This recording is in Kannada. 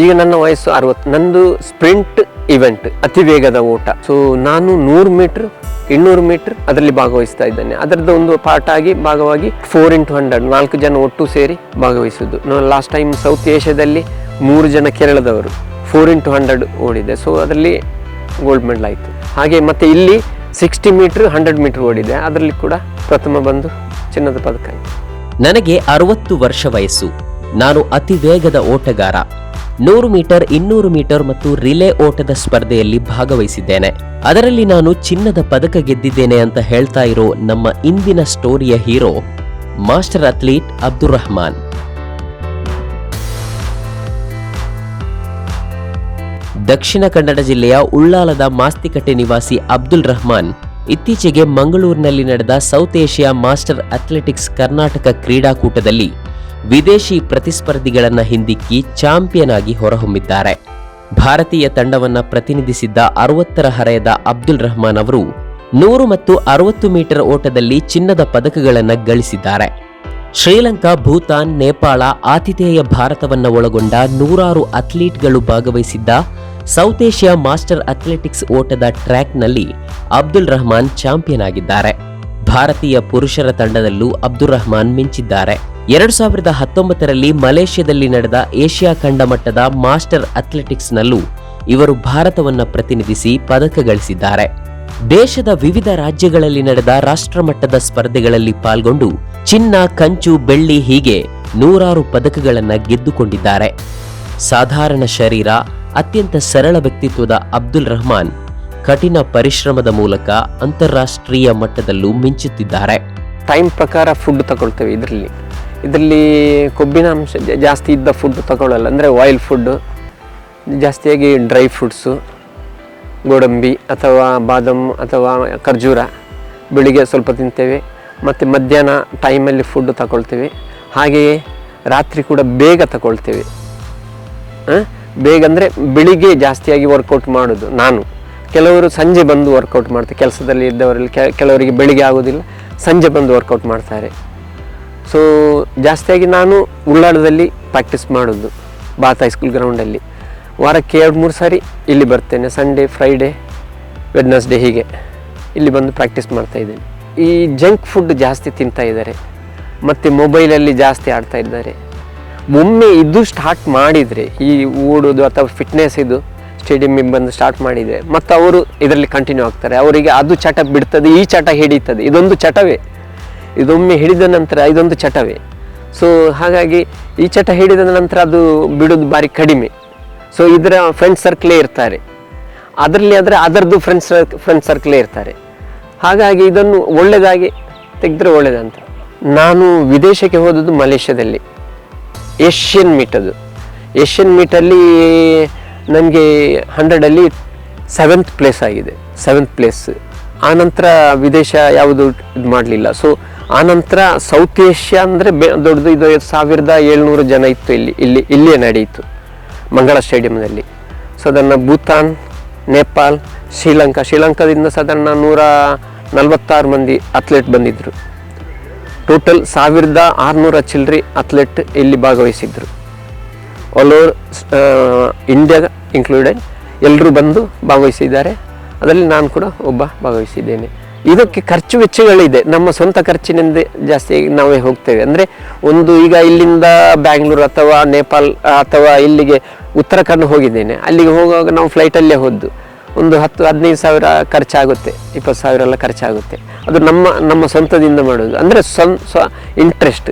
ಈಗ ನನ್ನ ವಯಸ್ಸು ಅರವತ್ತು ನಂದು ಸ್ಪ್ರಿಂಟ್ ಇವೆಂಟ್, ಅತಿ ವೇಗದ ಓಟ. ಸೊ ನಾನು ನೂರು ಮೀಟರ್, ಇನ್ನೂರು ಮೀಟರ್ ಅದರಲ್ಲಿ ಭಾಗವಹಿಸ್ತಾ ಇದ್ದೇನೆ. ಅದರದ್ದು ಒಂದು ಪಾರ್ಟ್ ಆಗಿ ಭಾಗವಾಗಿ ಫೋರ್ ಇಂಟು ಹಂಡ್ರೆಡ್ ನಾಲ್ಕು ಜನ ಒಟ್ಟು ಸೇರಿ ಭಾಗವಹಿಸಿದ್ದು ನಾನು ಲಾಸ್ಟ್ ಟೈಮ್ ಸೌತ್ ಏಷ್ಯಾದಲ್ಲಿ ಮೂರು ಜನ ಕೇರಳದವರು ಫೋರ್ ಇಂಟು ಹಂಡ್ರೆಡ್ ಓಡಿದೆ. ಸೊ ಅದರಲ್ಲಿ ಗೋಲ್ಡ್ ಮೆಡಲ್ ಆಯಿತು. ಹಾಗೆ ಮತ್ತೆ ಇಲ್ಲಿ ಸಿಕ್ಸ್ಟಿ ಮೀಟರ್ ಹಂಡ್ರೆಡ್ ಮೀಟ್ರ್ ಓಡಿದೆ. ಅದರಲ್ಲಿ ಕೂಡ ಪ್ರಥಮ ಬಂದು ಚಿನ್ನದ ಪದಕ ನನಗೆ ಅರವತ್ತು ವರ್ಷ ವಯಸ್ಸು. ನಾನು ಅತಿ ವೇಗದ ಓಟಗಾರ. ನೂರು ಮೀಟರ್, ಇನ್ನೂರು ಮೀಟರ್ ಮತ್ತು ರಿಲೇ ಓಟದ ಸ್ಪರ್ಧೆಯಲ್ಲಿ ಭಾಗವಹಿಸಿದ್ದೇನೆ. ಅದರಲ್ಲಿ ನಾನು ಚಿನ್ನದ ಪದಕ ಗೆದ್ದಿದ್ದೇನೆ ಅಂತ ಹೇಳ್ತಾ ಇರೋ ನಮ್ಮ ಇಂದಿನ ಸ್ಟೋರಿಯ hero, master athlete Abdul Rahman. Dakshina Kannada ಜಿಲ್ಲೆಯ ಉಳ್ಳಾಲದ ಮಾಸ್ತಿಕಟ್ಟೆ ನಿವಾಸಿ ಅಬ್ದುಲ್ ರಹಮಾನ್ ಇತ್ತೀಚೆಗೆ ಮಂಗಳೂರಿನಲ್ಲಿ ನಡೆದ South Asia master athletics Karnataka ಕ್ರೀಡಾಕೂಟದಲ್ಲಿ ವಿದೇಶಿ ಪ್ರತಿಸ್ಪರ್ಧಿಗಳನ್ನ ಹಿಂದಿಕ್ಕಿ ಚಾಂಪಿಯನ್ ಆಗಿ ಹೊರಹೊಮ್ಮಿದ್ದಾರೆ. ಭಾರತೀಯ ತಂಡವನ್ನ ಪ್ರತಿನಿಧಿಸಿದ್ದ ಅರವತ್ತರ ಹರೆಯದ ಅಬ್ದುಲ್ ರಹಮಾನ್ ಅವರು ನೂರು ಮತ್ತು ಅರವತ್ತು ಮೀಟರ್ ಓಟದಲ್ಲಿ ಚಿನ್ನದ ಪದಕಗಳನ್ನು ಗಳಿಸಿದ್ದಾರೆ. ಶ್ರೀಲಂಕಾ, ಭೂತಾನ್, ನೇಪಾಳ, ಆತಿಥೇಯ ಭಾರತವನ್ನು ಒಳಗೊಂಡ ನೂರಾರು ಅಥ್ಲೀಟ್ಗಳು ಭಾಗವಹಿಸಿದ್ದ ಸೌತ್ ಏಷ್ಯಾ ಮಾಸ್ಟರ್ ಅಥ್ಲೆಟಿಕ್ಸ್ ಓಟದ ಟ್ರ್ಯಾಕ್ನಲ್ಲಿ ಅಬ್ದುಲ್ ರಹಮಾನ್ ಚಾಂಪಿಯನ್ ಆಗಿದ್ದಾರೆ. ಭಾರತೀಯ ಪುರುಷರ ತಂಡದಲ್ಲೂ ಅಬ್ದುಲ್ ರಹಮಾನ್ ಮಿಂಚಿದ್ದಾರೆ. ಎರಡು ಸಾವಿರದ ಹತ್ತೊಂಬತ್ತರಲ್ಲಿ ಮಲೇಷ್ಯಾದಲ್ಲಿ ನಡೆದ ಏಷ್ಯಾ ಖಂಡ ಮಟ್ಟದ ಮಾಸ್ಟರ್ ಅಥ್ಲೆಟಿಕ್ಸ್ನಲ್ಲೂ ಇವರು ಭಾರತವನ್ನು ಪ್ರತಿನಿಧಿಸಿ ಪದಕ ಗಳಿಸಿದ್ದಾರೆ. ದೇಶದ ವಿವಿಧ ರಾಜ್ಯಗಳಲ್ಲಿ ನಡೆದ ರಾಷ್ಟ್ರಮಟ್ಟದ ಸ್ಪರ್ಧೆಗಳಲ್ಲಿ ಪಾಲ್ಗೊಂಡು ಚಿನ್ನ, ಕಂಚು, ಬೆಳ್ಳಿ ಹೀಗೆ ನೂರಾರು ಪದಕಗಳನ್ನು ಗೆದ್ದುಕೊಂಡಿದ್ದಾರೆ. ಸಾಧಾರಣ ಶರೀರ, ಅತ್ಯಂತ ಸರಳ ವ್ಯಕ್ತಿತ್ವದ ಅಬ್ದುಲ್ ರಹಮಾನ್ ಕಠಿಣ ಪರಿಶ್ರಮದ ಮೂಲಕ ಅಂತಾರಾಷ್ಟ್ರೀಯ ಮಟ್ಟದಲ್ಲೂ ಮಿಂಚುತ್ತಿದ್ದಾರೆ. ಟೈಮ್ ಪ್ರಕಾರ ಫುಡ್ ತಗೊಳ್ತೇವೆ ಇದರಲ್ಲಿ. ಇದರಲ್ಲಿ ಕೊಬ್ಬಿನ ಅಂಶ ಜಾಸ್ತಿ ಇದ್ದ ಫುಡ್ ತಗೊಳ್ಳಲ್ಲ. ಅಂದರೆ ಆಯಿಲ್ ಫುಡ್ಡು ಜಾಸ್ತಿಯಾಗಿ ಡ್ರೈ ಫ್ರೂಟ್ಸು ಗೋಡಂಬಿ ಅಥವಾ ಬಾದಾಮ್ ಅಥವಾ ಖರ್ಜೂರ ಬೆಳಿಗ್ಗೆ ಸ್ವಲ್ಪ ತಿಂತೇವೆ. ಮತ್ತು ಮಧ್ಯಾಹ್ನ ಟೈಮಲ್ಲಿ ಫುಡ್ ತಗೊಳ್ತೇವೆ. ಹಾಗೆಯೇ ರಾತ್ರಿ ಕೂಡ ಬೇಗ ತಗೊಳ್ತೇವೆ? ಬೇಗ ಅಂದರೆ ಬೆಳಿಗ್ಗೆ ಜಾಸ್ತಿಯಾಗಿ ವರ್ಕೌಟ್ ಮಾಡೋದು ನಾನು. ಕೆಲವರು ಸಂಜೆ ಬಂದು ವರ್ಕೌಟ್ ಮಾಡ್ತಾರೆ. ಕೆಲಸದಲ್ಲಿ ಇದ್ದವರಲ್ಲಿ ಕೆಲವರಿಗೆ ಬೆಳಿಗ್ಗೆ ಆಗೋದಿಲ್ಲ. ಸಂಜೆ ಬಂದು ವರ್ಕೌಟ್ ಮಾಡ್ತಾರೆ. ಸೊ ಜಾಸ್ತಿಯಾಗಿ ನಾನು ಉಳ್ಳಾಡದಲ್ಲಿ ಪ್ರಾಕ್ಟೀಸ್ ಮಾಡೋದು, ಬಾತ್ ಹೈಸ್ಕೂಲ್ ಗ್ರೌಂಡಲ್ಲಿ ವಾರಕ್ಕೆ ಎರಡು, ಮೂರು ಸಾರಿ ಇಲ್ಲಿ ಬರ್ತೇನೆ ಸಂಡೇ ಫ್ರೈಡೇ ವೆಡ್ನಸ್ಡೇ ಹೀಗೆ. ಇಲ್ಲಿ ಬಂದು ಪ್ರಾಕ್ಟೀಸ್ ಮಾಡ್ತಾ ಇದ್ದೇನೆ. ಈ ಜಂಕ್ ಫುಡ್ ಜಾಸ್ತಿ ತಿಂತಾ ಇದ್ದಾರೆ, ಮತ್ತು ಮೊಬೈಲಲ್ಲಿ ಜಾಸ್ತಿ ಆಡ್ತಾ ಇದ್ದಾರೆ. ಒಮ್ಮೆ ಇದು ಸ್ಟಾರ್ಟ್ ಮಾಡಿದರೆ, ಈ ಓಡೋದು ಅಥವಾ ಫಿಟ್ನೆಸ್ ಇದು ಸ್ಟೇಡಿಯಮ್ಮಿಗೆ ಬಂದು ಸ್ಟಾರ್ಟ್ ಮಾಡಿದರೆ, ಮತ್ತು ಅವರು ಇದರಲ್ಲಿ ಕಂಟಿನ್ಯೂ ಆಗ್ತಾರೆ. ಅವರಿಗೆ ಅದು ಚಟ ಬಿಡ್ತದೆ, ಈ ಚಟ ಹಿಡಿತದೆ. ಇದೊಂದು ಚಟವೇ. ಇದೊಮ್ಮೆ ಹಿಡಿದ ನಂತರ ಇದೊಂದು ಚಟವೇ. ಸೊ ಹಾಗಾಗಿ ಈ ಚಟ ಹಿಡಿದ ನಂತರ ಅದು ಬಿಡೋದು ಭಾರಿ ಕಡಿಮೆ. ಸೊ ಇದರ ಫ್ರೆಂಡ್ ಸರ್ಕ್ಲೇ ಇರ್ತಾರೆ. ಅದರಲ್ಲಿ ಆದರೆ ಅದರದ್ದು ಫ್ರೆಂಡ್ಸ್ ಫ್ರೆಂಡ್ ಸರ್ಕ್ಲೇ ಇರ್ತಾರೆ. ಹಾಗಾಗಿ ಇದನ್ನು ಒಳ್ಳೆಯದಾಗಿ ತೆಗೆದ್ರೆ ಒಳ್ಳೆಯದಂತ ನಾನು ವಿದೇಶಕ್ಕೆ ಹೋದದ್ದು ಮಲೇಷ್ಯಾದಲ್ಲಿ. ಏಷ್ಯನ್ ಮೀಟ್ ಅದು. ಏಷ್ಯನ್ ಮೀಟಲ್ಲಿ ನನಗೆ ಹಂಡ್ರೆಡಲ್ಲಿ ಸೆವೆಂತ್ ಪ್ಲೇಸ್ ಆಗಿದೆ. ಸೆವೆಂತ್ ಪ್ಲೇಸ್ ಆನಂತರ ವಿದೇಶ ಯಾವುದು ಇದು ಮಾಡಲಿಲ್ಲ. ಸೊ ಆನಂತರ ಸೌತ್ ಏಷ್ಯಾ ಅಂದರೆ ಬೆ ದೊಡ್ಡದು ಇದು ಸಾವಿರದ ಏಳ್ನೂರು ಜನ ಇತ್ತು ಇಲ್ಲಿ ಇಲ್ಲಿ, ಇಲ್ಲಿಯೇ ನಡೆಯಿತು ಮಂಗಳ ಸ್ಟೇಡಿಯಂನಲ್ಲಿ. ಅದನ್ನು ಭೂತಾನ್ ನೇಪಾಲ್ ಶ್ರೀಲಂಕಾ, ಶ್ರೀಲಂಕಾದಿಂದ ಸಾಧಾರಣ ನೂರ ನಲವತ್ತಾರು ಮಂದಿ ಅಥ್ಲೆಟ್ ಬಂದಿದ್ದರು ಟೋಟಲ್ ಸಾವಿರದ ಆರುನೂರ ಚಿಲ್ಲರಿ ಅಥ್ಲೆಟ್ ಇಲ್ಲಿ ಭಾಗವಹಿಸಿದ್ದರು ಆಲ್ ಓವರ್ ಇಂಡಿಯಾ ಇನ್ಕ್ಲೂಡೆಡ್ ಎಲ್ಲರೂ ಬಂದು ಭಾಗವಹಿಸಿದ್ದಾರೆ. ಅದರಲ್ಲಿ ನಾನು ಕೂಡ ಒಬ್ಬ ಭಾಗವಹಿಸಿದ್ದೇನೆ. ಇದಕ್ಕೆ ಖರ್ಚು ವೆಚ್ಚಗಳಿದೆ. ನಮ್ಮ ಸ್ವಂತ ಖರ್ಚಿನಿಂದ ಜಾಸ್ತಿ ನಾವೇ ಹೋಗ್ತೇವೆ. ಅಂದರೆ ಒಂದು ಈಗ ಇಲ್ಲಿಂದ ಬ್ಯಾಂಗ್ಳೂರು ಅಥವಾ ನೇಪಾಲ್ ಅಥವಾ ಇಲ್ಲಿಗೆ ಉತ್ತರಾಖಂಡ್ ಹೋಗಿದ್ದೇನೆ. ಅಲ್ಲಿಗೆ ಹೋಗುವಾಗ ನಾವು ಫ್ಲೈಟಲ್ಲೇ ಹೋದ್ದು. ಒಂದು ಹತ್ತು, ಹದಿನೈದು ಸಾವಿರ ಖರ್ಚಾಗುತ್ತೆ. ಇಪ್ಪತ್ತು ಸಾವಿರ ಎಲ್ಲ ಖರ್ಚಾಗುತ್ತೆ. ಅದು ನಮ್ಮ ನಮ್ಮ ಸ್ವಂತದಿಂದ ಮಾಡೋದು ಅಂದರೆ ಸ್ವ ಸ್ವ ಇಂಟ್ರೆಸ್ಟ್